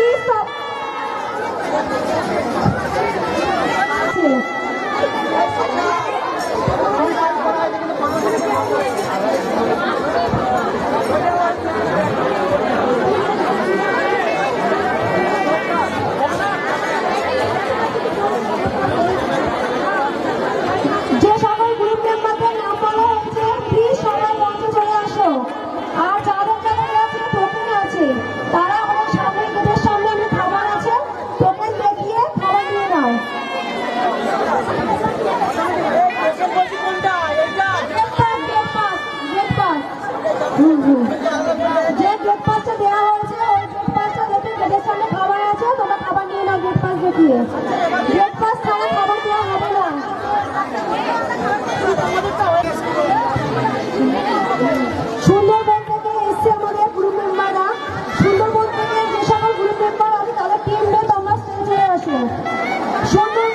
Please যে যে gate পাসটা দেওয়া হয়েছে, ওই গেট পাসটা দেখে গেটের সামনে খাবার আছে, তোমরা খাবার নিয়ে নাও গেট পাস দেখিয়ে। গেট পাস ছাড়া খাবার দেওয়া হবে না। সুন্দরবন থেকে এসছে আমাদের গ্রুপ মেম্বাররা সুন্দরবন থেকে যে সকল গ্রুপ মেম্বার আছে, তাদের টিম নিয়ে তোমরা স্টেজে আসো। সুন্দর